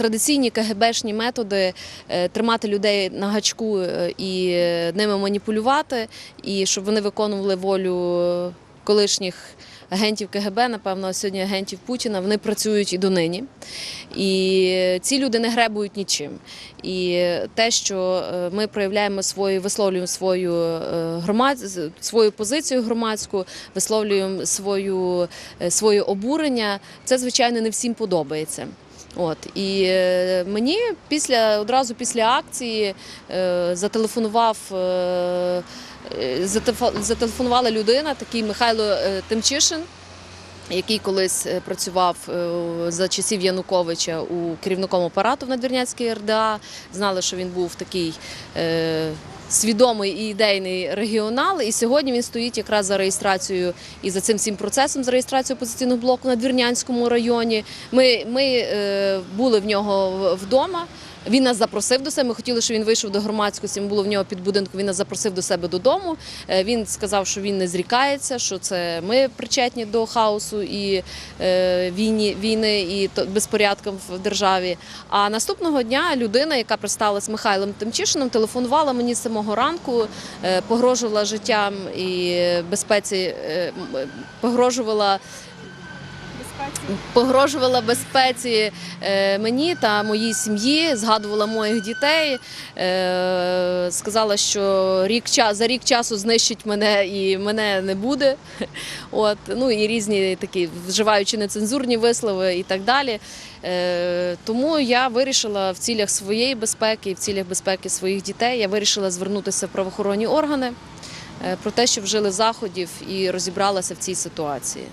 традиційні КГБшні методи е, тримати людей на гачку е, і е, ними маніпулювати, і щоб вони виконували волю колишніх агентів КГБ, напевно, сьогодні агентів Путіна, вони працюють і донині. І ці люди не гребують нічим. І те, що ми проявляємо свою, висловлюємо свою громад, свою позицію громадську, висловлюємо свою, своє обурення, це звичайно не всім подобається. От і е, мені після одразу після акції е, зателефонував. Е, е, зателефонувала людина, такий Михайло е, Тимчишин, який колись е, працював е, за часів Януковича у керівником апарату в Надвірнянській РДА. Знали, що він був такий. е, Свідомий і ідейний регіонал, і сьогодні він стоїть якраз за реєстрацією і за цим всім процесом за реєстрацією опозиційного блоку на Двірнянському районі. Ми, ми е, були в нього вдома. Він нас запросив до себе. Ми хотіли, щоб він вийшов до громадськості. Ми було в нього під будинком. Він нас запросив до себе додому. Е, Він сказав, що він не зрікається, що це ми причетні до хаосу і е, війні, війни і безпорядком в державі. А наступного дня людина, яка пристала з Михайлом Тимчишином, телефонувала мені з самого ранку, е, погрожувала життям і безпеці, погрожувала погрожувала безпеці е, мені та моїй сім'ї, згадувала моїх дітей, е, сказала, що рік за рік часу знищить мене і мене не буде. От, ну і різні такі, вживаючи нецензурні вислови і так далі. Е, Тому я вирішила в цілях своєї безпеки і в цілях безпеки своїх дітей, я вирішила звернутися в правоохоронні органи про те, що вжили заходів і розібралася в цій ситуації.